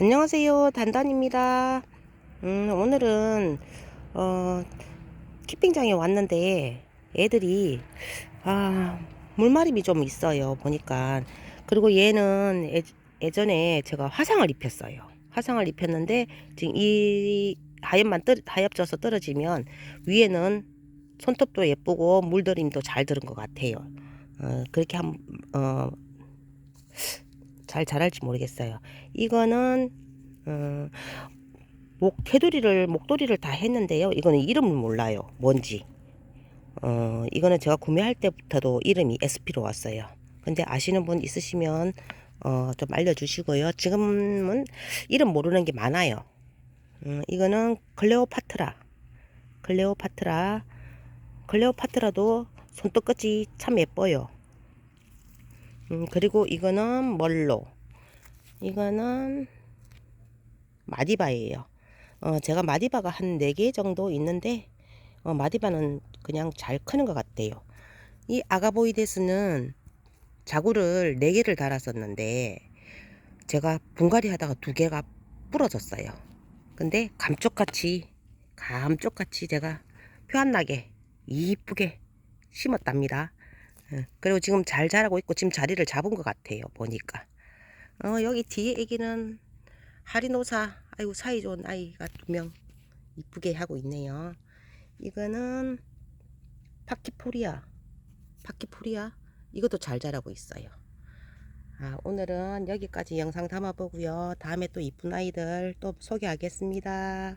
안녕하세요. 단단입니다. 음, 오늘은, 어, 키핑장에 왔는데 애들이, 아, 물마름이 좀 있어요. 보니까. 그리고 얘는 예, 예전에 제가 화상을 입혔어요. 화상을 입혔는데 지금 이 하엽만 떨, 하엽져서 떨어지면 위에는 손톱도 예쁘고 물들임도 잘 들은 것 같아요. 어, 그렇게 한, 어, 잘 자랄지 모르겠어요. 이거는 어, 목 테두리를 목도리를 다 했는데요. 이거는 이름을 몰라요. 뭔지. 어, 이거는 제가 구매할 때부터도 이름이 SP로 왔어요. 근데 아시는 분 있으시면 어, 좀 알려주시고요. 지금은 이름 모르는 게 많아요. 음, 이거는 클레오파트라. 클레오파트라. 클레오파트라도 손톱 끝이 참 예뻐요. 음, 그리고 이거는 멀로. 이거는 마디바예요. 어, 제가 마디바가 한 4개 정도 있는데, 어, 마디바는 그냥 잘 크는 것 같아요. 이 아가보이데스는 자구를 4개를 달았었는데, 제가 분갈이 하다가 2개가 부러졌어요. 근데 감쪽같이, 감쪽같이 제가 표 안 나게 이쁘게 심었답니다. 예, 그리고 지금 잘 자라고 있고 지금 자리를 잡은 것 같아요. 보니까. 어, 여기 뒤에 애기는 하리노사. 아이고 사이 좋은 아이가 두 명 이쁘게 하고 있네요. 이거는 파키포리아. 파키포리아. 이것도 잘 자라고 있어요. 아, 오늘은 여기까지 영상 담아보고요. 다음에 또 이쁜 아이들 또 소개하겠습니다.